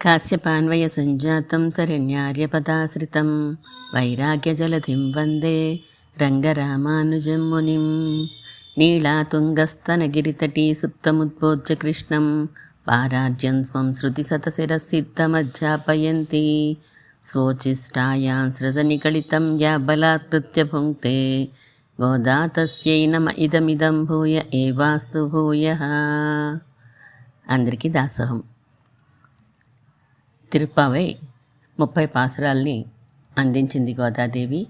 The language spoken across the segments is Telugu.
కాశ్యపాన్వయ సంజాతం శరణ్యార్యపదాశ్రితం వైరాగ్యజలధిం వందే రంగరామానుజం మునిం నీళాతుంగస్తనగిరితటీ సుప్తముద్బోధ్య కృష్ణం పారార్జ్యం స్వం శృతి సతశిరసిద్ధమధ్యాపయంతి स्वोचिष्टायां स्रजनिकलितं या बलात्कृत्य भुङ्क्ते गोदा तस्यै नम इदमिदं भूय एवास्तु भूयः। అందరికీ దాసహం। తిరుప్పావై ముప్పై పాసురాల్ని అందించింది గోదాదేవి.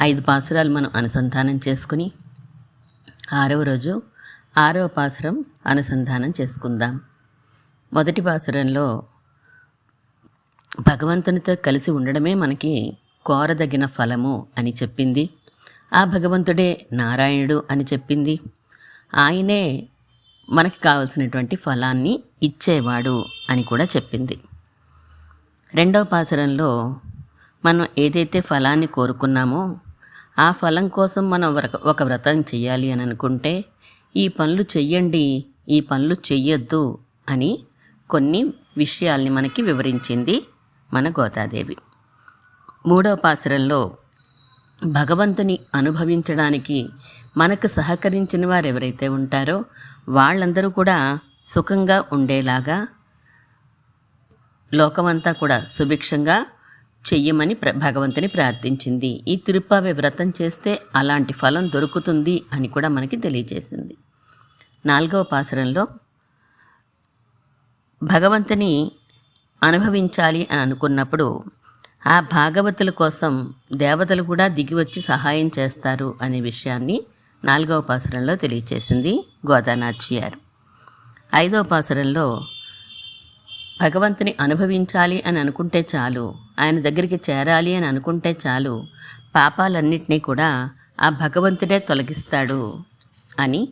ఐదు పాసురాలు మనం అనుసంధానం చేసుకుని ఆరవ రోజు ఆరవ పాసురం అనుసంధానం చేసుకుందాం. మొదటి పాసురంలో భగవంతునితో కలిసి ఉండడమే మనకి కోరదగిన ఫలము అని చెప్పింది. ఆ భగవంతుడే నారాయణుడు అని చెప్పింది. ఆయనే మనకి కావలసినటువంటి ఫలాన్ని ఇచ్చేవాడు అని కూడా చెప్పింది. రెండవ పాసరంలో మనం ఏదైతే ఫలాన్ని కోరుకున్నామో ఆ ఫలం కోసం మనం వ్ర- ఒక వ్రతం చేయాలి అని అనుకుంటే ఈ పనులు చెయ్యండి ఈ పనులు చెయ్యొద్దు అని కొన్ని విషయాల్ని మనకి వివరించింది మన గోదాదేవి మూడవ పాసరంలో భగవంతుని అనుభవించడానికి మనకు సహకరించిన వారు ఎవరైతే ఉంటారో వాళ్ళందరూ కూడా సుఖంగా ఉండేలాగా లోకమంతా కూడా సుభిక్షంగా చెయ్యమని ప్ర భగవంతుని ప్రార్థించింది. ఈ తిరుప్పావి వ్రతం చేస్తే అలాంటి ఫలం దొరుకుతుంది అని కూడా మనకి తెలియజేసింది. నాలుగవ పాసరంలో భగవంతుని అనుభవించాలి అని అనుకున్నప్పుడు ఆ భాగవతుల కోసం దేవతలు కూడా దిగి వచ్చి సహాయం చేస్తారు అనే విషయాన్ని నాలుగవ పాసరంలో తెలియచేసింది గోదానాచియారు ఐదో పాసరంలో భగవంతుని అనుభవించాలి అని అనుకుంటే చాలు ఆయన దగ్గరికి చేరాలి అని అనుకుంటే చాలు పాపాలన్నింటినీ కూడా ఆ భగవంతుడే తొలగిస్తాడు అని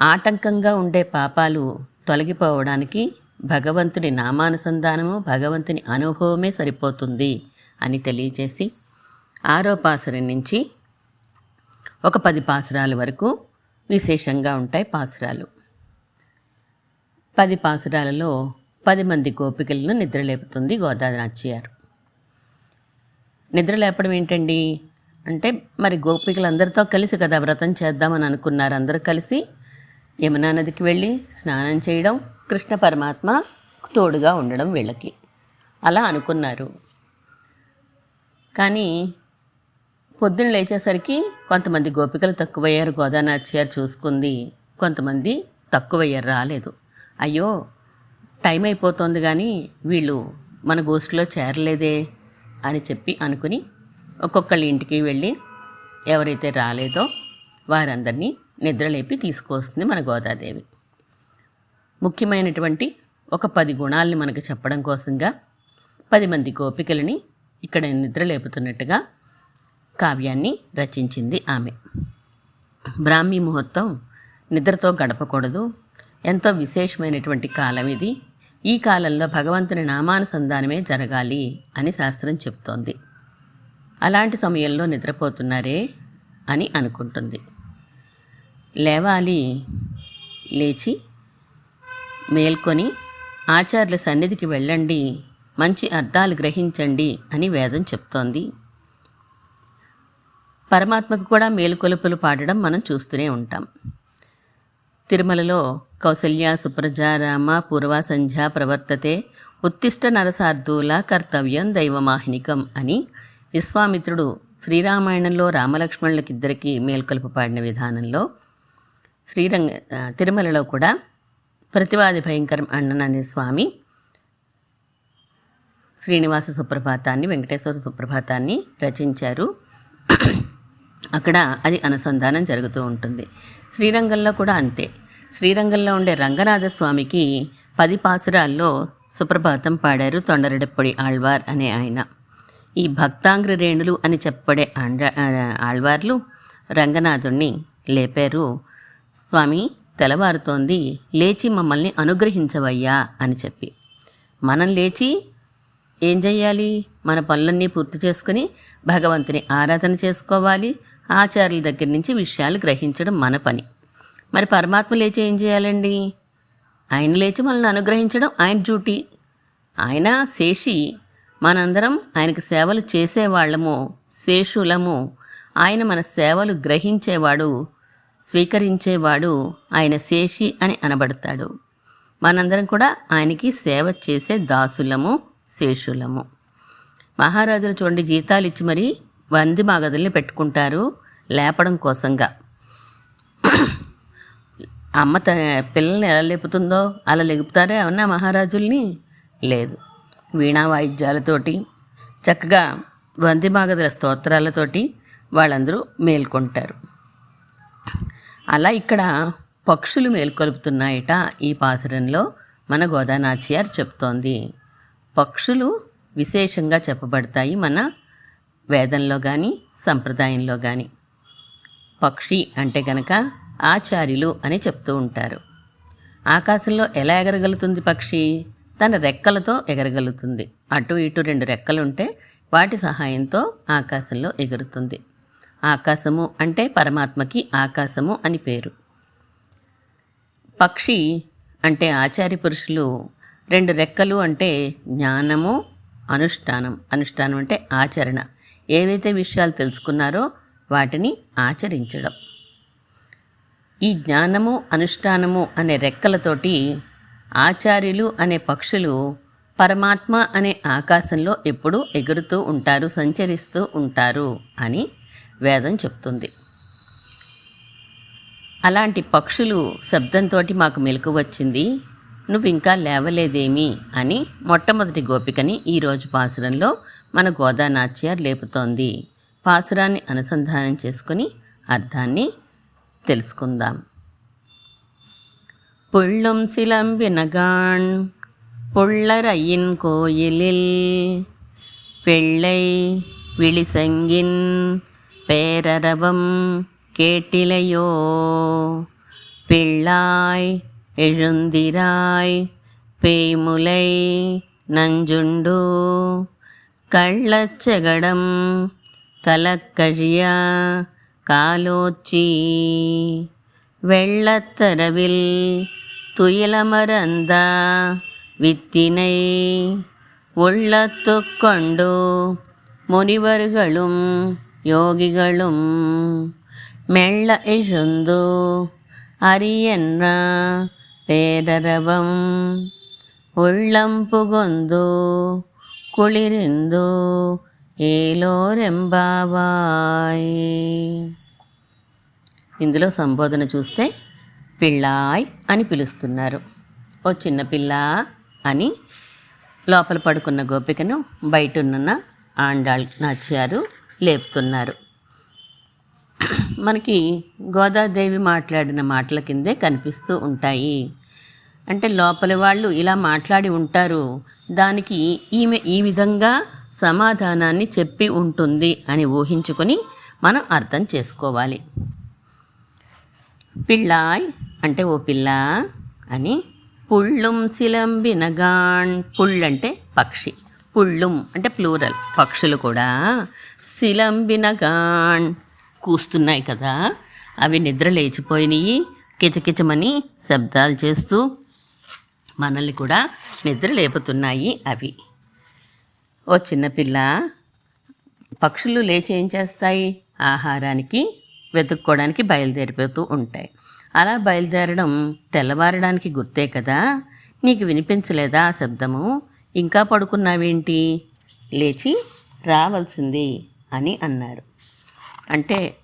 ఆటంకంగా ఉండే పాపాలు తొలగిపోవడానికి భగవంతుని నామానుసంధానము భగవంతుని అనుభవమే సరిపోతుంది అని తెలియజేసి ఆరో పాసురం నుంచి ఒక పది పాసురాల వరకు విశేషంగా ఉంటాయి పాసురాలు. పది పాసురాలలో పది మంది గోపికలను నిద్రలేపుతుంది గోదానాచ్యారు నిద్ర లేపడం ఏంటండి? అంటే మరి గోపికలందరితో కలిసి కదా వ్రతం చేద్దామని అనుకున్నారు అందరూ కలిసి. యమునా నదికి వెళ్ళి స్నానం చేయడం కృష్ణ పరమాత్మ తోడుగా ఉండడం వీళ్ళకి. అలా అనుకున్నారు. కానీ పొద్దున్న లేచేసరికి కొంతమంది గోపికలు తక్కువయ్యారు. గోదానాచ్యారు చూసుకుంది కొంతమంది తక్కువయ్యారు రాలేదు. అయ్యో టైం అయిపోతుంది కానీ వీళ్ళు మన గోష్ఠిలో చేరలేదే అని చెప్పి అనుకుని ఒక్కొక్కళ్ళ ఇంటికి వెళ్ళి ఎవరైతే రాలేదో వారందరినీ నిద్రలేపి తీసుకొస్తుంది మన గోదాదేవి. ముఖ్యమైనటువంటి ఒక పది గుణాలని మనకు చెప్పడం కోసంగా పది మంది గోపికలని ఇక్కడ నిద్రలేపుతున్నట్టుగా కావ్యాన్ని రచించింది ఆమె. బ్రాహ్మీ ముహూర్తం నిద్రతో గడపకూడదు ఎంతో విశేషమైనటువంటి కాలం ఇది. ఈ కాలంలో భగవంతుని నామానుసంధానమే జరగాలి అని శాస్త్రం చెప్తోంది. అలాంటి సమయంలో నిద్రపోతున్నారే అని అనుకుంటుంది. లేవాలి లేచి మేల్కొని ఆచార్యుల సన్నిధికి వెళ్ళండి మంచి అర్థాలు గ్రహించండి అని వేదం చెప్తోంది. పరమాత్మకు కూడా మేలుకొలుపులు పాడడం మనం చూస్తూనే ఉంటాం. తిరుమలలో కౌసల్య సుప్రజ రామ పూర్వ ప్రవర్తతే ఉత్తిష్ట నరసార్థూల కర్తవ్యం దైవమాహినికం అని విశ్వామిత్రుడు శ్రీరామాయణంలో రామలక్ష్మణులకిద్దరికీ మేల్కొలుపు పాడిన విధానంలో శ్రీరంగ తిరుమలలో కూడా ప్రతివాది భయంకరం అన్ననంది స్వామి శ్రీనివాస సుప్రభాతాన్ని వెంకటేశ్వర సుప్రభాతాన్ని రచించారు. అక్కడ అది అనుసంధానం జరుగుతూ ఉంటుంది. శ్రీరంగంలో కూడా అంతే. శ్రీరంగంలో ఉండే రంగనాథ స్వామికి పది పాసురాల్లో సుప్రభాతం పాడారు తొండరెడప్పొడి ఆళ్వార్ అనే ఆయన. ఈ భక్తాంగ్ర రేణులు అని చెప్పబడే ఆళ్వార్లు రంగనాథుణ్ణి లేపారు. స్వామి తెల్లవారుతోంది లేచి మమ్మల్ని అనుగ్రహించవయ్యా అని చెప్పి. మనం లేచి ఏం చెయ్యాలి? మన పనులన్నీ పూర్తి చేసుకుని భగవంతుని ఆరాధన చేసుకోవాలి. ఆచార్యుల దగ్గర నుంచి విషయాలు గ్రహించడం మన పని. మరి పరమాత్మ లేచి ఏం చేయాలండి? ఆయన లేచి మనల్ని అనుగ్రహించడం ఆయన డ్యూటీ. ఆయన శేషి. మనందరం ఆయనకు సేవలు చేసేవాళ్ళము శేషులము. ఆయన మన సేవలు గ్రహించేవాడు స్వీకరించేవాడు ఆయన శేషి అని అనబడతాడు. మనందరం కూడా ఆయనకి సేవ చేసే దాసులము శేషులము. మహారాజులు చూడండి జీతాలు ఇచ్చి మరి వంది మాగదుల్ని పెట్టుకుంటారు లేపడం కోసంగా. అమ్మ త పిల్లల్ని ఎలా లేపుతుందో అలా లెగుపుతారా ఏమన్నా మహారాజుల్ని? లేదు. వీణా వాయిద్యాలతోటి చక్కగా వంది మాగదుల స్తోత్రాలతోటి వాళ్ళందరూ మేల్కొంటారు. అలా ఇక్కడ పక్షులు మేల్కొలుపుతున్నాయట ఈ పాసురంలో మన గోదానాచియార్ చెప్తోంది. పక్షులు విశేషంగా చెప్పబడతాయి మన వేదంలో కానీ సంప్రదాయంలో కానీ పక్షి అంటే గనక ఆచార్యులు అని చెప్తూ ఉంటారు. ఆకాశంలో ఎలా ఎగరగలుగుతుంది పక్షి? తన రెక్కలతో ఎగరగలుగుతుంది. అటు ఇటు రెండు రెక్కలుంటే వాటి సహాయంతో ఆకాశంలో ఎగురుతుంది. ఆకాశము అంటే పరమాత్మకి ఆకాశము అని పేరు. పక్షి అంటే ఆచార్య పురుషులు రెండు రెక్కలు అంటే జ్ఞానము అనుష్ఠానం. అనుష్ఠానం అంటే ఆచరణ. ఏవైతే విషయాలు తెలుసుకున్నారో వాటిని ఆచరించడం. ఈ జ్ఞానము అనుష్ఠానము అనే రెక్కలతోటి ఆచార్యులు అనే పక్షులు పరమాత్మ అనే ఆకాశంలో ఎప్పుడూ ఎగురుతూ ఉంటారు సంచరిస్తూ ఉంటారు అని వేదం చెప్తుంది. అలాంటి పక్షులు శబ్దంతో మాకు మెలకు వచ్చింది నువ్వు ఇంకా లేవలేదేమి అని మొట్టమొదటి గోపికని ఈరోజు పాసురంలో మన గోదానాచ్యార్ లేపుతోంది పాసురాన్ని అనుసంధానం చేసుకుని అర్థాన్ని తెలుసుకుందాం புள்ளும் சிலம்பினகான் புள்ளரையின் கோயிலில் பிள்ளை விழிசங்கின் பேரரவம் கேட்டிலையோ பிள்ளாய் எழுந்திராய் பேய்முலை நஞ்சுண்டு கள்ளச்சகடம். கலக்கழியா காலோச்சி. வெள்ளத்தரவில் துயிலமர்ந்தா வித்தினை. உள்ளத்து கொண்டு முனிவர்களும் யோகிகளும் மெல்ல இழுந்து அரியன்ற பேரரவம். உள்ளம் புகுந்தோ కుళిరిందు ఏలోరెంబావాయ్ ఇందులో సంబోధన చూస్తే పిళ్ళాయ్ అని పిలుస్తున్నారు ఓ చిన్న పిల్ల అని లోపల పడుకున్న గోపికను బయటనున్న ఆండాళ్ నచ్చారు లేపుతున్నారు మనకి గోదాదేవి మాట్లాడిన మాటల కిందే కనిపిస్తూ ఉంటాయి అంటే లోపలి వాళ్ళు ఇలా మాట్లాడి ఉంటారు. దానికి ఈమె ఈ విధంగా సమాధానాన్ని చెప్పి ఉంటుంది అని ఊహించుకొని మనం అర్థం చేసుకోవాలి. పిళ్ళాయ్ అంటే ఓ పిల్ల అని పుళ్ళుం సిలంబినగాన్ పుళ్ళు అంటే పక్షి. పుళ్ళుం అంటే ప్లూరల్. పక్షులు కూడా సిలంబినగాన్ కూస్తున్నాయి కదా. అవి నిద్ర లేచిపోయినాయి. కిచకిచమని శబ్దాలు చేస్తూ మనల్ని కూడా నిద్ర లేపుతున్నాయి అవి. ఓ చిన్నపిల్ల పక్షులు లేచి ఏం చేస్తాయి? ఆహారానికి వెతుక్కోవడానికి బయలుదేరిపోతూ ఉంటాయి. అలా బయలుదేరడం తెల్లవారడానికి గుర్తే కదా? నీకు వినిపించలేదా ఆ శబ్దము? ఇంకా పడుకున్నావేంటి? లేచి రావాల్సింది అని అన్నారు. అంటే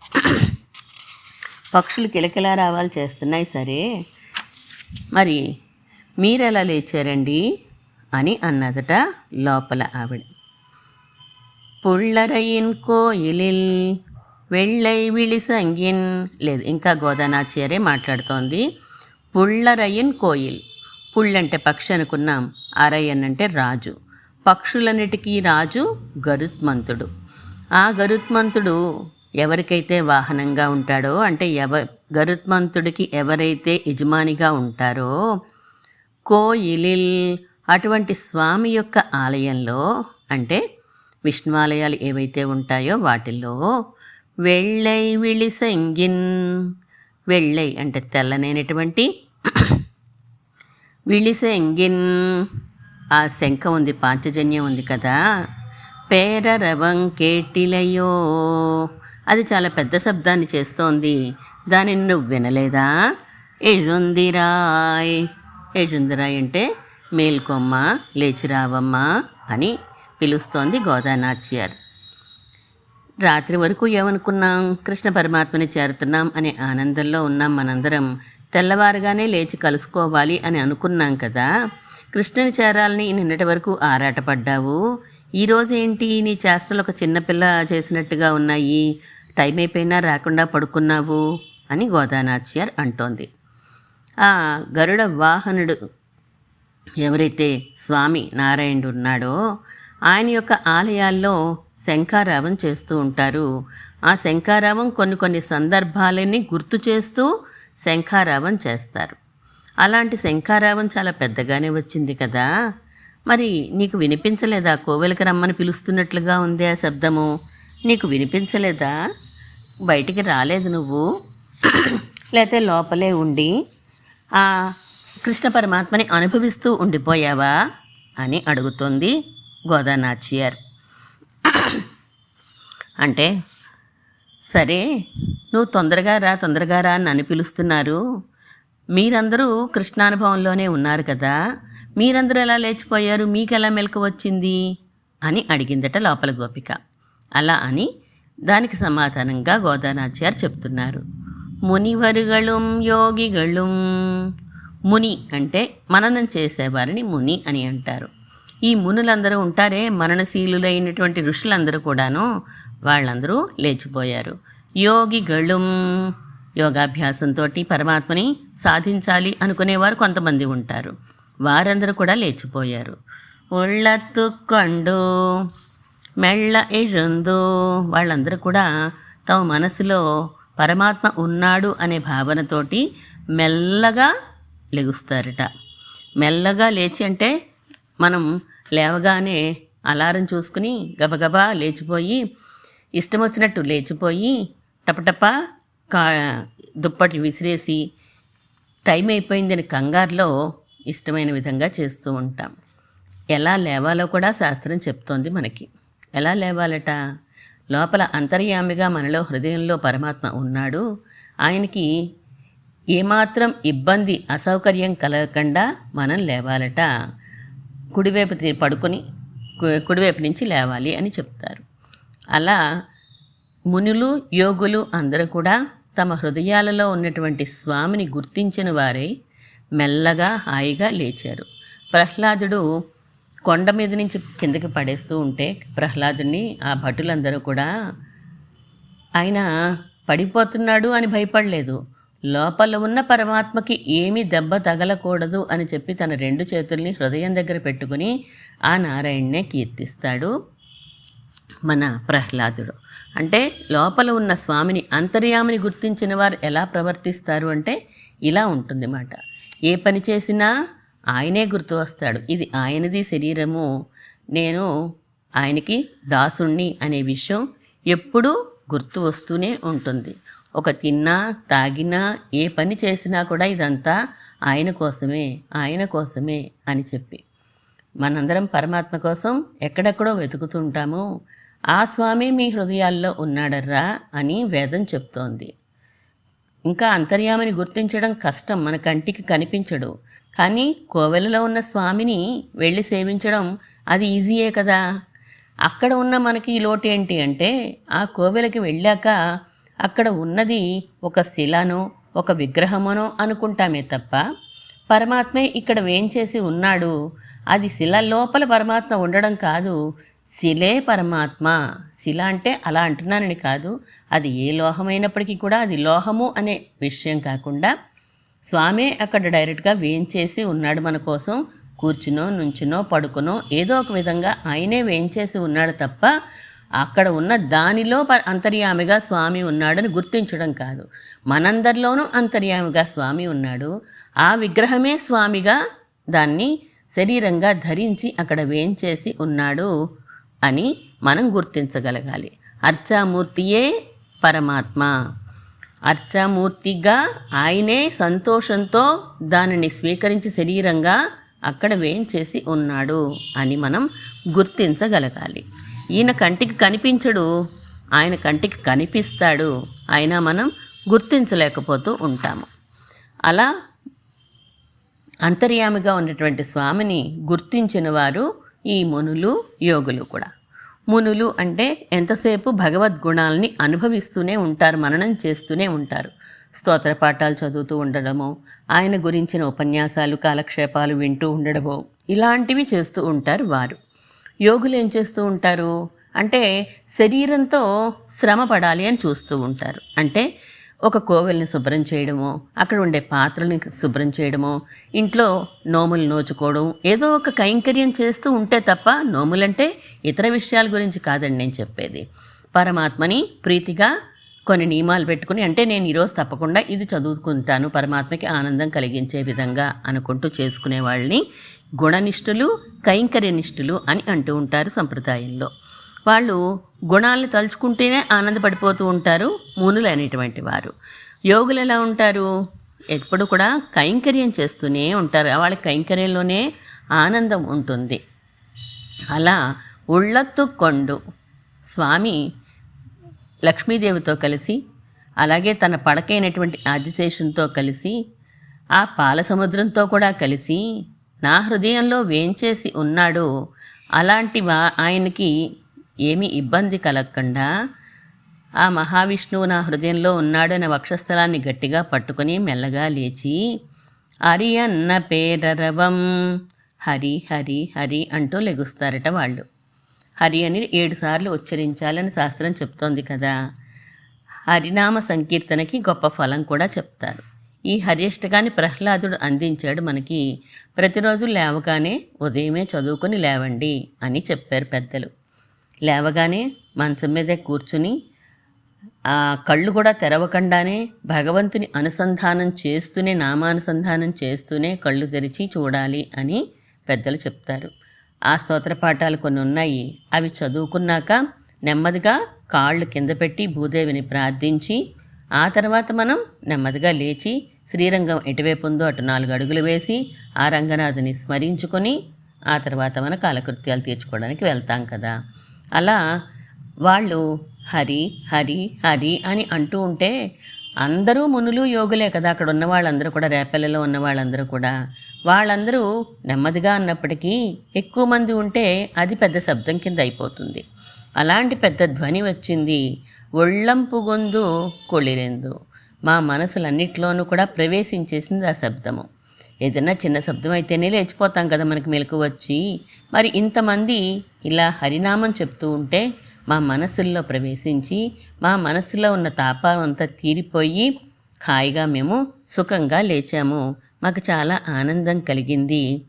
పక్షులు కిలకిలా రావాలి చేస్తున్నాయి సరే. మరి మీరెలా లేచారండి? అని అన్నదట లోపల ఆవిడ. పుళ్ళరయిన్ కోయిలిల్ వెళ్ళై విళిసంగిన్ లేదు ఇంకా గోదానాచారే మాట్లాడుతోంది. పుళ్ళరయిన్ కోయిల్. పుళ్ళంటే పక్షి అనుకున్నాం. అరయ్యన్ అంటే రాజు. పక్షులన్నిటికీ రాజు గరుత్మంతుడు. ఆ గరుత్మంతుడు ఎవరికైతే వాహనంగా ఉంటాడో అంటే ఎవ గరుత్మంతుడికి ఎవరైతే యజమానిగా ఉంటారో కోయిలిల్ అటువంటి స్వామి యొక్క ఆలయంలో అంటే విష్ణువాలయాలు ఏవైతే ఉంటాయో వాటిల్లో వెళ్ళై విళిసంగిన్ వెళ్ళై అంటే తెల్లనైనటువంటి విళిసెంగిన్ ఆ శంఖ ఉంది పాంచజన్యం ఉంది కదా. పేరరవం కేటిలయో. అది చాలా పెద్ద శబ్దాన్ని చేస్తోంది. దానిని నువ్వు వినలేదా? ఎజుందిరాయ్ అంటే మేల్కొమ్మ లేచిరావమ్మా అని పిలుస్తోంది గోదానాచ్యార్. రాత్రి వరకు ఏమనుకున్నాం? కృష్ణ పరమాత్మని చేరుతున్నాం అనే ఆనందంలో ఉన్నాం మనందరం. తెల్లవారుగానే లేచి కలుసుకోవాలి అని అనుకున్నాం కదా. కృష్ణుని చేరాలని నిన్నటి వరకు ఆరాటపడ్డావు ఈరోజు ఏంటి? నీ చేష్టలు ఒక చిన్నపిల్ల చేసినట్టుగా ఉన్నాయి. టైం అయిపోయినా రాకుండా పడుకున్నావు అని గోదానాచ్యార్ అంటోంది. ఆ గరుడ వాహనుడు ఎవరైతే స్వామి నారాయణుడు ఉన్నాడో ఆయన యొక్క ఆలయాల్లో శంఖారావం చేస్తూ ఉంటారు. ఆ శంఖారావం కొన్ని కొన్ని సందర్భాలని గుర్తు చేస్తూ శంఖారావం చేస్తారు. అలాంటి శంఖారావం చాలా పెద్దగానే వచ్చింది కదా. మరి నీకు వినిపించలేదా? కోవెలకి రమ్మని పిలుస్తున్నట్లుగా ఉంది ఆ శబ్దము. నీకు వినిపించలేదా? బయటికి రాలేదు నువ్వు. లేకపోతే లోపలే ఉండి ఆ కృష్ణ పరమాత్మని అనుభవిస్తూ ఉండిపోయావా అని అడుగుతోంది గోదానాచియర్. అంటే సరే నువ్వు తొందరగా రా తొందరగా రా అని పిలుస్తున్నారు. మీరందరూ కృష్ణానుభవంలోనే ఉన్నారు కదా. మీరందరూ ఎలా లేచిపోయారు? మీకు ఎలా మెలకు వచ్చింది? అని అడిగిందట లోపల గోపిక. అలా అని దానికి సమాధానంగా గోదానాచార్య చెప్తున్నారు. మునివరుగళుం యోగిగళుం ముని అంటే మననం చేసేవారిని ముని అని అంటారు. ఈ మునులందరూ ఉంటారే మరణశీలులైనటువంటి ఋషులందరూ కూడాను. వాళ్ళందరూ లేచిపోయారు. యోగిగళుం. యోగాభ్యాసంతో పరమాత్మని సాధించాలి అనుకునేవారు కొంతమంది ఉంటారు. వారందరూ కూడా లేచిపోయారు. ఒళ్ళత్తుకొండు మెళ్ళ ఎజందు వాళ్ళందరూ కూడా తమ మనసులో పరమాత్మ ఉన్నాడు అనే భావనతోటి మెల్లగా లెగుస్తారట. మెల్లగా లేచి అంటే మనం లేవగానే అలారం చూసుకుని గబగబా లేచిపోయి ఇష్టం వచ్చినట్టు లేచిపోయి టపటప కా దుప్పట్లు విసిరేసి టైం అయిపోయిందని కంగారులో ఇష్టమైన విధంగా చేస్తూ ఉంటాం. ఎలా లేవాలో కూడా శాస్త్రం చెప్తోంది మనకి. ఎలా లేవాలట? లోపల అంతర్యామిగా మనలో హృదయంలో పరమాత్మ ఉన్నాడు. ఆయనకి ఏమాత్రం ఇబ్బంది అసౌకర్యం కలగకుండా మనం లేవాలట. కుడివైపు పడుకొని కు- కుడివైపు నుంచి లేవాలి అని చెప్తారు. అలా మునులు యోగులు అందరూ కూడా తమ హృదయాలలో ఉన్నటువంటి స్వామిని గుర్తించిన వారై మెల్లగా హాయిగా లేచారు. ప్రహ్లాదుడు కొండ మీద నుంచి కిందకి పడేస్తూ ఉంటే ప్రహ్లాదుని ఆ భటులందరూ కూడా ఆయన పడిపోతున్నాడు అని భయపడలేదు. లోపల ఉన్న పరమాత్మకి ఏమీ దెబ్బ తగలకూడదు అని చెప్పి తన రెండు చేతుల్ని హృదయం దగ్గర పెట్టుకుని ఆ నారాయణ్ణే కీర్తిస్తాడు మన ప్రహ్లాదుడు. అంటే లోపల ఉన్న స్వామిని అంతర్యామిని గుర్తించిన వారు ఎలా ప్రవర్తిస్తారు అంటే ఇలా ఉంటుంది మాట ఏ పని చేసినా ఆయనే గుర్తు వస్తాడు ఇది ఆయనది శరీరము. నేను ఆయనకి దాసుణ్ణి అనే విషయం ఎప్పుడూ గుర్తు వస్తూనే ఉంటుంది. ఒక తిన్నా తాగినా ఏ పని చేసినా కూడా ఇదంతా ఆయన కోసమే ఆయన కోసమే అని చెప్పి. మనందరం పరమాత్మ కోసం ఎక్కడెక్కడో వెతుకుతుంటాము. ఆ స్వామి మీ హృదయాల్లో ఉన్నాడర్రా అని వేదం చెప్తోంది. ఇంకా అంతర్యామిని గుర్తించడం కష్టం. మన కంటికి కనిపించడు. కానీ కోవెలలో ఉన్న స్వామిని వెళ్ళి సేవించడం అది ఈజీయే కదా. అక్కడ ఉన్న మనకి ఈ లోటు ఏంటి అంటే ఆ కోవెలకి వెళ్ళాక అక్కడ ఉన్నది ఒక శిలనో ఒక విగ్రహమనో అనుకుంటామే తప్ప పరమాత్మే ఇక్కడ వేంచేసి ఉన్నాడు అది శిల లోపల పరమాత్మ ఉండడం కాదు శిలే పరమాత్మ. శిల అంటే అలా అంటున్నానని కాదు అది ఏ లోహమైనప్పటికీ కూడా అది లోహము అనే విషయం కాకుండా స్వామి అక్కడ డైరెక్ట్గా వేయించేసి ఉన్నాడు మన కోసం. కూర్చునో నుంచునో పడుకునో ఏదో ఒక విధంగా ఆయనే వేయించేసి ఉన్నాడు తప్ప అక్కడ ఉన్న దానిలో ప- అంతర్యామిగా స్వామి ఉన్నాడని గుర్తించడం కాదు. మనందరిలోనూ అంతర్యామిగా స్వామి ఉన్నాడు. ఆ విగ్రహమే స్వామిగా దాన్ని శరీరంగా ధరించి అక్కడ వేయించేసి ఉన్నాడు అని మనం గుర్తించగలగాలి. అర్చామూర్తియే పరమాత్మ. అర్చామూర్తిగా ఆయనే సంతోషంతో దానిని స్వీకరించి శరీరంగా అక్కడ వేయించేసి ఉన్నాడు అని మనం గుర్తించగలగాలి. ఈయన కంటికి కనిపించడు. ఆయన కంటికి కనిపిస్తాడు. అయినా మనం గుర్తించలేకపోతూ ఉంటాము. అలా అంతర్యామిగా ఉన్నటువంటి స్వామిని గుర్తించిన వారు ఈ మునులు యోగులు కూడా. మునులు అంటే ఎంతసేపు భగవద్గుణాలని అనుభవిస్తూనే ఉంటారు మననం చేస్తూనే ఉంటారు. స్తోత్ర పాఠాలు చదువుతూ ఉండడము ఆయన గురించిన ఉపన్యాసాలు కాలక్షేపాలు వింటూ ఉండడము ఇలాంటివి చేస్తూ ఉంటారు వారు. యోగులు ఏం చేస్తూ ఉంటారు? అంటే శరీరంతో శ్రమ పడాలి అని చూస్తూ ఉంటారు. అంటే ఒక కోవెల్ని శుభ్రం చేయడము అక్కడ ఉండే పాత్రల్ని శుభ్రం చేయడము ఇంట్లో నోములు నోచుకోవడం ఏదో ఒక కైంకర్యం చేస్తూ ఉంటే తప్ప నోములంటే ఇతర విషయాల గురించి కాదండి నేను చెప్పేది. పరమాత్మని ప్రీతిగా కొన్ని నియమాలు పెట్టుకుని అంటే నేను ఈరోజు తప్పకుండా ఇది చదువుకుంటాను పరమాత్మకి ఆనందం కలిగించే విధంగా అనుకుంటూ చేసుకునే వాళ్ళని గుణనిష్ఠులు కైంకర్యనిష్ఠులు అని అంటూ ఉంటారు సంప్రదాయంలో. వాళ్ళు గుణాలను తలుచుకుంటేనే ఆనందపడిపోతూ ఉంటారు మునులు అనేటువంటి వారు. యోగులు ఎలా ఉంటారు? ఎప్పుడు కూడా కైంకర్యం చేస్తూనే ఉంటారు. వాళ్ళ కైంకర్యంలోనే ఆనందం ఉంటుంది. అలా ఉళ్ళత్తు కొండు స్వామి లక్ష్మీదేవితో కలిసి అలాగే తన పడకైనటువంటి ఆదిశేషంతో కలిసి ఆ పాల సముద్రంతో కూడా కలిసి నా హృదయంలో వేంచేసి ఉన్నాడు. అలాంటి వా ఆయనకి ఏమి ఇబ్బంది కలగకుండా ఆ మహావిష్ణువు నా హృదయంలో ఉన్నాడనే వక్షస్థలాన్ని గట్టిగా పట్టుకొని మెల్లగా లేచి హరి అన్న పేరరవం హరి హరి హరి అంటూ లెగుస్తారట వాళ్ళు. హరి అని ఏడుసార్లు ఉచ్చరించాలని శాస్త్రం చెప్తోంది కదా. హరినామ సంకీర్తనకి గొప్ప ఫలం కూడా చెప్తారు. ఈ హరిష్టకాన్ని ప్రహ్లాదుడు అందించాడు మనకి. ప్రతిరోజు లేవగానే ఉదయమే చదువుకొని లేవండి అని చెప్పారు పెద్దలు. లేవగానే మంచం మీదే కూర్చుని ఆ కళ్ళు కూడా తెరవకుండానే భగవంతుని అనుసంధానం చేస్తూనే నామానుసంధానం చేస్తూనే కళ్ళు తెరిచి చూడాలి అని పెద్దలు చెప్తారు. ఆ స్తోత్ర పాఠాలు కొన్ని ఉన్నాయి. అవి చదువుకున్నాక నెమ్మదిగా కాళ్ళు కింద పెట్టి భూదేవిని ప్రార్థించి ఆ తర్వాత మనం నెమ్మదిగా లేచి శ్రీరంగం ఎటువైపు ఉందో అటు నాలుగు అడుగులు వేసి ఆ రంగనాథుని స్మరించుకొని ఆ తర్వాత మన కాలకృత్యాలు తీర్చుకోవడానికి వెళ్తాం కదా. అలా వాళ్ళు హరి హరి హరి అని అంటూ ఉంటే అందరూ మునులు యోగులే కదా. అక్కడ ఉన్న వాళ్ళందరూ కూడా రేపల్లెలో ఉన్న వాళ్ళందరూ కూడా. వాళ్ళందరూ నెమ్మదిగా అన్నప్పటికీ ఎక్కువ మంది ఉంటే అది పెద్ద శబ్దం కింద అయిపోతుంది. అలాంటి పెద్ద ధ్వని వచ్చింది ఒళ్ళంపు గొందు కొళిరెందు. మా మనసులన్నిట్లోనూ కూడా ప్రవేశించేసింది ఆ శబ్దము. ఏదైనా చిన్న శబ్దం అయితేనే లేచిపోతాం కదా మనకి మెలకు వచ్చి. మరి ఇంతమంది ఇలా హరినామం చెప్తూ ఉంటే మా మనసుల్లో ప్రవేశించి మా మనసులో ఉన్న తాపం అంతా తీరిపోయి హాయిగా మేము సుఖంగా లేచాము. మాకు చాలా ఆనందం కలిగింది.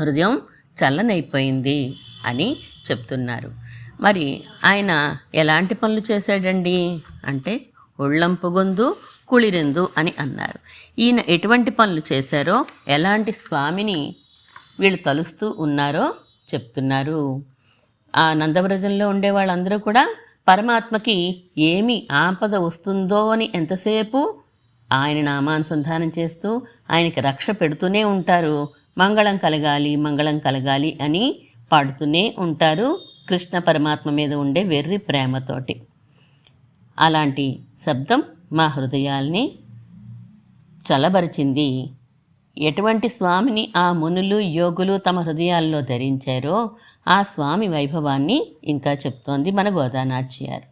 హృదయం చల్లనైపోయింది అని చెప్తున్నారు. మరి ఆయన ఎలాంటి పనులు చేశాడండి? అంటే ఒళ్ళంపు గొందు కుళిరెందు అని అన్నారు. ఈయన ఎటువంటి పనులు చేశారో ఎలాంటి స్వామిని వీళ్ళు తలుస్తూ ఉన్నారో చెప్తున్నారు. ఆ నందవ్రజంలో ఉండే వాళ్ళందరూ కూడా పరమాత్మకి ఏమి ఆపద వస్తుందో అని ఎంతసేపు ఆయన నామానుసంధానం చేస్తూ ఆయనకి రక్ష పెడుతూనే ఉంటారు. మంగళం కలగాలి మంగళం కలగాలి అని పాడుతూనే ఉంటారు కృష్ణ పరమాత్మ మీద ఉండే వెర్రి ప్రేమతోటి. అలాంటి శబ్దం మా హృదయాల్ని చల్లబరిచింది. ఎటువంటి స్వామిని ఆ మునులు యోగులు తమ హృదయాల్లో ధరించారో ఆ స్వామి వైభవాన్ని ఇంకా చెప్తోంది మన గోదానాచ్యారు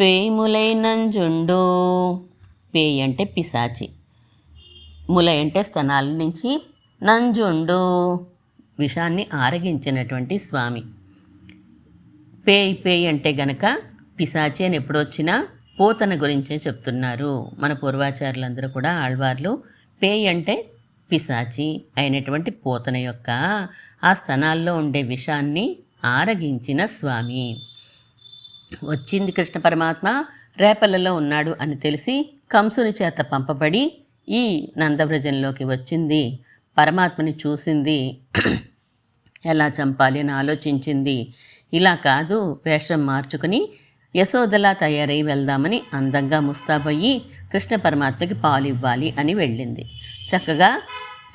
పేములై నంజుండు అంటే పిశాచి. ములై అంటే స్తనాల నుంచి నంజుండు విషాన్ని ఆరగించినటువంటి స్వామి. పేయి పేయి అంటే గనక పిశాచి అని ఎప్పుడొచ్చినా పోతన గురించే చెప్తున్నారు. మన పూర్వాచారులందరూ కూడా ఆళ్వార్లు పేయ్ అంటే పిశాచి అయినటువంటి పోతన యొక్క ఆ స్థనాల్లో ఉండే విషాన్ని ఆరగించిన స్వామి. వచ్చింది కృష్ణ పరమాత్మ రేపలలో ఉన్నాడు అని తెలిసి కంసుని చేత పంపబడి ఈ నందవ్రజంలోకి వచ్చింది. పరమాత్మని చూసింది. ఎలా చంపాలి అని ఆలోచించింది. ఇలా కాదు వేషం మార్చుకుని యశోదలా తయారై వెళ్దామని అందంగా ముస్తాబయ్యి కృష్ణ పరమాత్మకి పాలు ఇవ్వాలి అని వెళ్ళింది. చక్కగా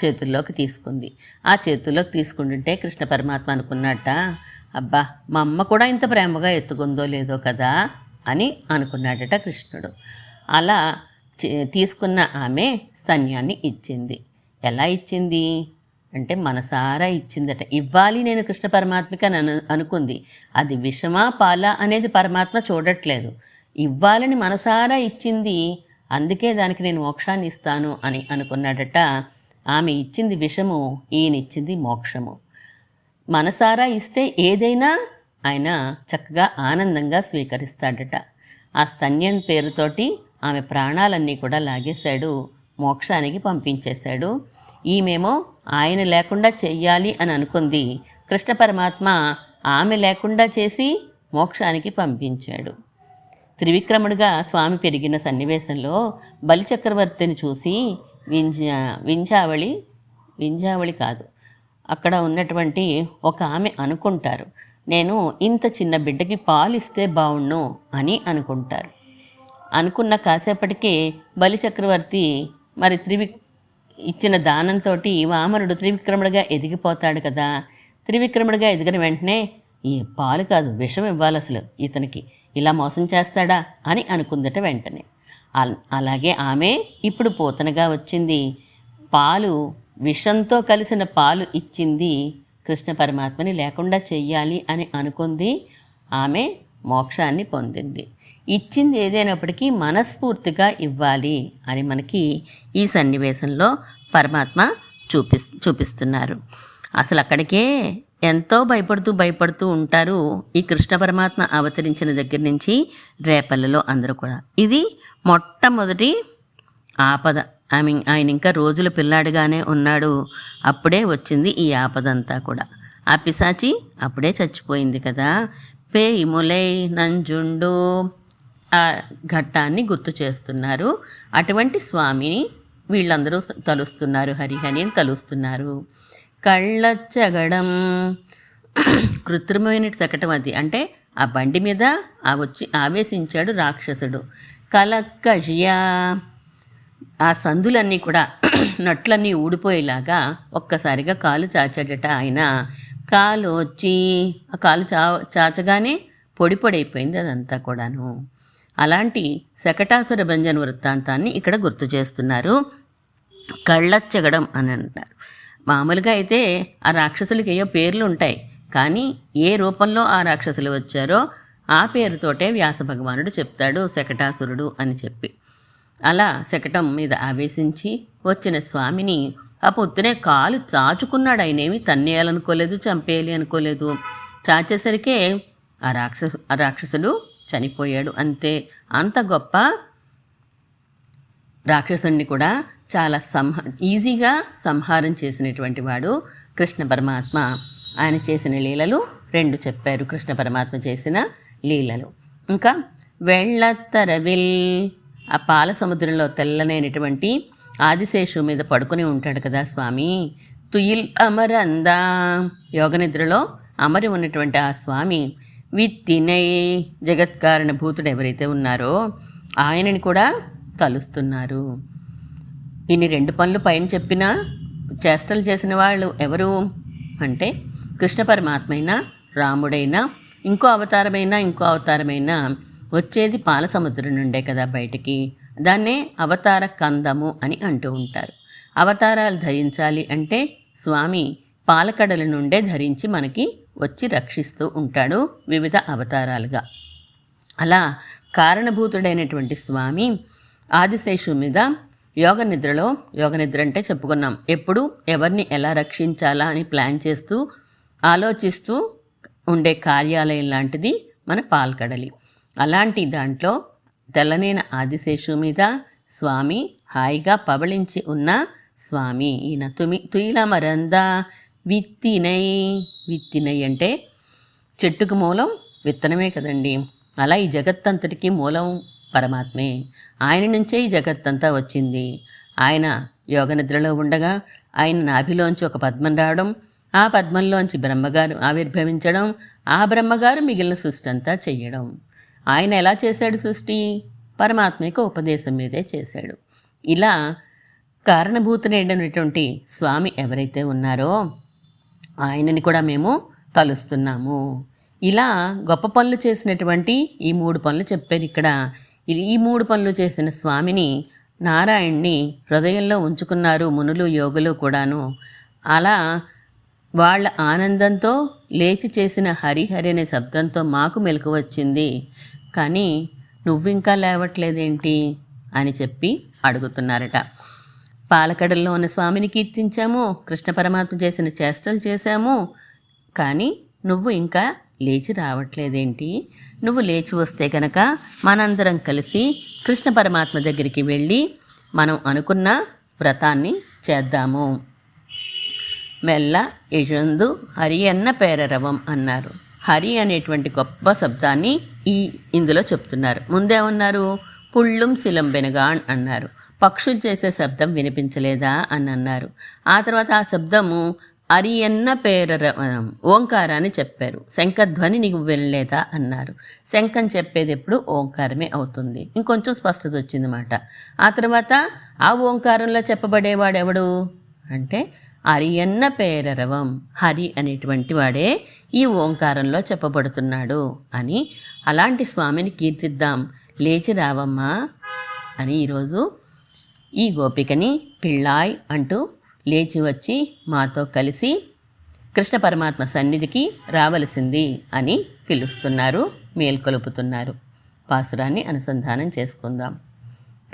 చేతుల్లోకి తీసుకుంది. ఆ చేతుల్లోకి తీసుకుంటుంటే కృష్ణ పరమాత్మ అనుకున్నట్ట అబ్బా మా అమ్మ కూడా ఇంత ప్రేమగా ఎత్తుకుందో లేదో కదా అని అనుకున్నాడట కృష్ణుడు. అలా చే- తీసుకున్న ఆమె స్తన్యాన్ని ఇచ్చింది. ఎలా ఇచ్చింది? అంటే మనసారా ఇచ్చిందట. ఇవ్వాలి నేను కృష్ణ పరమాత్మకి అని అను అనుకుంది. అది విషమా పాల అనేది పరమాత్మ చూడట్లేదు. ఇవ్వాలని మనసారా ఇచ్చింది అందుకే దానికి నేను మోక్షాన్ని ఇస్తాను అని అనుకున్నాడట. ఆమె ఇచ్చింది విషము ఈయన ఇచ్చింది మోక్షము. మనసారా ఇస్తే ఏదైనా ఆయన చక్కగా ఆనందంగా స్వీకరిస్తాడట. ఆ స్తన్యం పేరుతోటి ఆమె ప్రాణాలన్నీ కూడా లాగేశాడు. మోక్షానికి పంపించేశాడు. ఈమెమో ఆయన లేకుండా చెయ్యాలి అని అనుకుంది. కృష్ణ పరమాత్మ ఆమె లేకుండా చేసి మోక్షానికి పంపించాడు. త్రివిక్రముడిగా స్వామి పెరిగిన సన్నివేశంలో బలిచక్రవర్తిని చూసి వింజ వింజావళి వింజావళి కాదు అక్కడ ఉన్నటువంటి ఒక ఆమె అనుకుంటారు నేను ఇంత చిన్న బిడ్డకి పాలిస్తే ఇస్తే బావుణ్ణు అని అనుకుంటారు. అనుకున్న కాసేపటికే బలిచక్రవర్తి మరి త్రివి ఇచ్చిన దానంతో వామనుడు త్రివిక్రముడిగా ఎదిగిపోతాడు కదా. త్రివిక్రముడిగా ఎదిగిన వెంటనే ఈ పాలు కాదు విషం ఇవ్వాలి అసలు ఇతనికి ఇలా మోసం చేస్తాడా? అని అనుకుందట వెంటనే. అలాగే ఆమె ఇప్పుడు పోతనగా వచ్చింది. పాలు విషంతో కలిసిన పాలు ఇచ్చింది కృష్ణ పరమాత్మని లేకుండా చెయ్యాలి అని అనుకుంది. ఆమె మోక్షాన్ని పొందింది. ఇచ్చింది ఏదైనప్పటికీ మనస్ఫూర్తిగా ఇవ్వాలి అని మనకి ఈ సన్నివేశంలో పరమాత్మ చూపి చూపిస్తున్నారు. అసలు అక్కడికే ఎంతో భయపడుతూ భయపడుతూ ఉంటారు ఈ కృష్ణ పరమాత్మ అవతరించిన దగ్గర నుంచి రేపల్లలో అందరూ కూడా. ఇది మొట్టమొదటి ఆపద. ఐ మీన్ ఆయన ఇంకా రోజుల పిల్లాడిగానే ఉన్నాడు. అప్పుడే వచ్చింది ఈ ఆపదంతా కూడా. ఆ పిశాచి అప్పుడే చచ్చిపోయింది కదా. పేయిములై నంజుండు ఆ ఘట్టాన్ని గుర్తు చేస్తున్నారు. అటువంటి స్వామిని వీళ్ళందరూ తలుస్తున్నారు. హరిహని తలుస్తున్నారు. తలుస్తున్నారు కళ్ళచ్చగడం కృత్రిమైన చకటం అది. అంటే ఆ బండి మీద ఆ వచ్చి ఆవేశించాడు రాక్షసుడు. కలక్కజియా ఆ సందులన్నీ కూడా నట్లన్నీ ఊడిపోయేలాగా ఒక్కసారిగా కాలు చాచాడట ఆయన. కాలు వచ్చి ఆ కాలు చా చాచగానే పొడి పొడి అయిపోయింది అదంతా కూడాను. అలాంటి శకటాసుర భంజన వృత్తాంతాన్ని ఇక్కడ గుర్తు చేస్తున్నారు. కళ్ళచ్చగడం అని అంటారు. మామూలుగా అయితే ఆ రాక్షసులకి ఏయో పేర్లు ఉంటాయి. కానీ ఏ రూపంలో ఆ రాక్షసులు వచ్చారో ఆ పేరుతోటే వ్యాస భగవానుడు చెప్తాడు శకటాసురుడు అని చెప్పి. అలా శకటం మీద ఆవేశించి వచ్చిన స్వామిని ఆ పొద్దునే కాలు చాచుకున్నాడు. ఆయనేమి తన్నేయాలనుకోలేదు చంపేయాలి అనుకోలేదు. చాచేసరికే ఆ రాక్షసు ఆ రాక్షసుడు చనిపోయాడు. అంతే అంత గొప్ప రాక్షసుణ్ణి కూడా చాలా సంహ ఈజీగా సంహారం చేసినటువంటి వాడు కృష్ణ పరమాత్మ. ఆయన చేసిన లీలలు రెండు చెప్పారు కృష్ణ పరమాత్మ చేసిన లీలలు. ఇంకా వెళ్ళత్తరవిల్ ఆ పాల సముద్రంలో తెల్లనైనటువంటి ఆదిశేషు మీద పడుకుని ఉంటాడు కదా స్వామి. తుయిల్ అమరందా యోగనిద్రలో అమరి ఉన్నటువంటి ఆ స్వామి విత్తినై జగత్కారణభూతుడు ఎవరైతే ఉన్నారో ఆయనని కూడా తలుస్తున్నారు. ఇన్ని రెండు పనులు పైన చెప్పిన చేష్టలు చేసిన వాళ్ళు ఎవరు? అంటే కృష్ణ పరమాత్మైనా రాముడైనా ఇంకో అవతారమైనా ఇంకో అవతారమైనా వచ్చేది పాల సముద్రం నుండే కదా బయటికి. దాన్నే అవతార కందము అని అంటూ ఉంటారు. అవతారాలు ధరించాలి అంటే స్వామి పాలకడల నుండే ధరించి మనకి వచ్చి రక్షిస్తూ ఉంటాడు వివిధ అవతారాలుగా. అలా కారణభూతుడైనటువంటి స్వామి ఆదిశేషు మీద యోగ నిద్రలో యోగ నిద్ర అంటే చెప్పుకున్నాం. ఎప్పుడు ఎవరిని ఎలా రక్షించాలా అని ప్లాన్ చేస్తూ ఆలోచిస్తూ ఉండే కార్యాలయం లాంటిది మన పాల్కడలి. అలాంటి దాంట్లో తెల్లనైన ఆదిశేషు మీద స్వామి హాయిగా పబళించి ఉన్న స్వామి ఈయన తుమి తుయిలమరంద విత్తినై. విత్తినై అంటే చెట్టుకు మూలం విత్తనమే కదండి. అలా ఈ జగత్తంతటికీ మూలం పరమాత్మే. ఆయన నుంచే ఈ జగత్తంతా వచ్చింది. ఆయన యోగ నిద్రలో ఉండగా ఆయన నాభిలోంచి ఒక పద్మం రావడం ఆ పద్మంలోంచి బ్రహ్మగారు ఆవిర్భవించడం ఆ బ్రహ్మగారు మిగిలిన సృష్టి అంతా చెయ్యడం. ఆయన ఎలా చేశాడు సృష్టి? పరమాత్మకు ఉపదేశం మీదే చేశాడు. ఇలా కారణభూతుడైనటువంటి స్వామి ఎవరైతే ఉన్నారో ఆయనని కూడా మేము తలుస్తున్నాము. ఇలా గొప్ప పనులు చేసినటువంటి ఈ మూడు పనులు చెప్పారు ఇక్కడ. ఈ- ఈ మూడు పనులు చేసిన స్వామిని నారాయణ్ణి హృదయంలో ఉంచుకున్నారు మునులు యోగులు కూడాను. అలా వాళ్ళ ఆనందంతో లేచి చేసిన హరిహరి అనే శబ్దంతో మాకు మెలకు వచ్చింది. కానీ నువ్వింకా లేవట్లేదేంటి? అని చెప్పి అడుగుతున్నారట. పాలకడల్లో ఉన్న స్వామిని కీర్తించాము కృష్ణ పరమాత్మ చేసిన చేష్టలు చేశాము. కానీ నువ్వు ఇంకా లేచి రావట్లేదేంటి? నువ్వు లేచి వస్తే కనుక మనందరం కలిసి కృష్ణ పరమాత్మ దగ్గరికి వెళ్ళి మనం అనుకున్న వ్రతాన్ని చేద్దాము. మెల్ల యజందు హరి అన్న పేరరవం అన్నారు. హరి అనేటువంటి గొప్ప శబ్దాన్ని ఈ ఇందులో చెప్తున్నారు. ముందేమన్నారు? కుళ్ళుం సిలంబెనగాన్ అన్నారు. పక్షులు చేసే శబ్దం వినిపించలేదా అని అన్నారు. ఆ తర్వాత ఆ శబ్దము అరియన్న పేర ఓంకారాన్ని చెప్పారు. శంఖధ్వని నీకు వినలేదా అన్నారు. శంఖం చెప్పేది ఎప్పుడు ఓంకారమే అవుతుంది. ఇంకొంచెం స్పష్టత వచ్చిందన్నమాట. ఆ తర్వాత ఆ ఓంకారంలో చెప్పబడేవాడు ఎవడు? అంటే అరియన్న పేరరవం హరి అనేటువంటి వాడే ఈ ఓంకారంలో చెప్పబడుతున్నాడు అని అలాంటి స్వామిని కీర్తిద్దాం. లేచి రావమ్మా అని ఈరోజు ఈ గోపికని పిళ్ళాయ్ అంటూ లేచి వచ్చి మాతో కలిసి కృష్ణ పరమాత్మ సన్నిధికి రావలసింది అని పిలుస్తున్నారు మేల్కొలుపుతున్నారు పాసురాన్ని అనుసంధానం చేసుకుందాం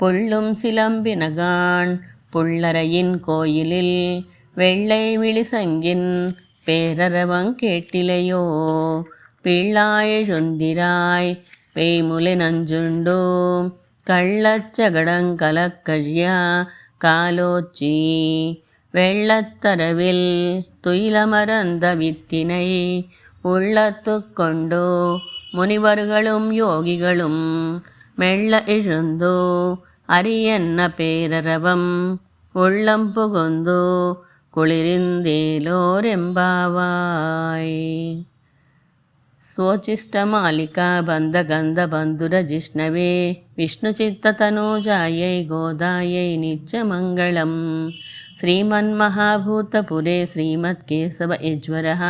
புள்ளும் சிலம்பினகான் புள்ளரையின் கோயிலில் வெள்ளை விழிசங்கின் பேரரவங் கேட்டிலையோ பிள்ளாயெழுந்திராய் பேய்முலை நஞ்சுண்டோ கள்ளச்சகடங்கலக்கழியா காலோச்சி. வெள்ளத்தரவில் துயிலமரந்த வித்தினை உள்ளத்து கொண்டோ. முனிவர்களும் யோகிகளும் மெல்ல எழுந்தோ. அரியன்ன பேரரவம் உள்ளம் புகுந்தோ. குளிரிந்தேலோரெம்பாவாய் स्वोचिष्टमालिका बन्धगन्धबन्धुरजिष्णवे विष्णुचित्ततनूजायै गोदायै नित्यमङ्गलं श्रीमन्महाभूतपुरे श्रीमत्केशव यज्वरः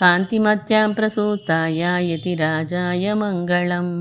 कान्तिमत्यां प्रसूताय यतिराजाय मङ्गलम्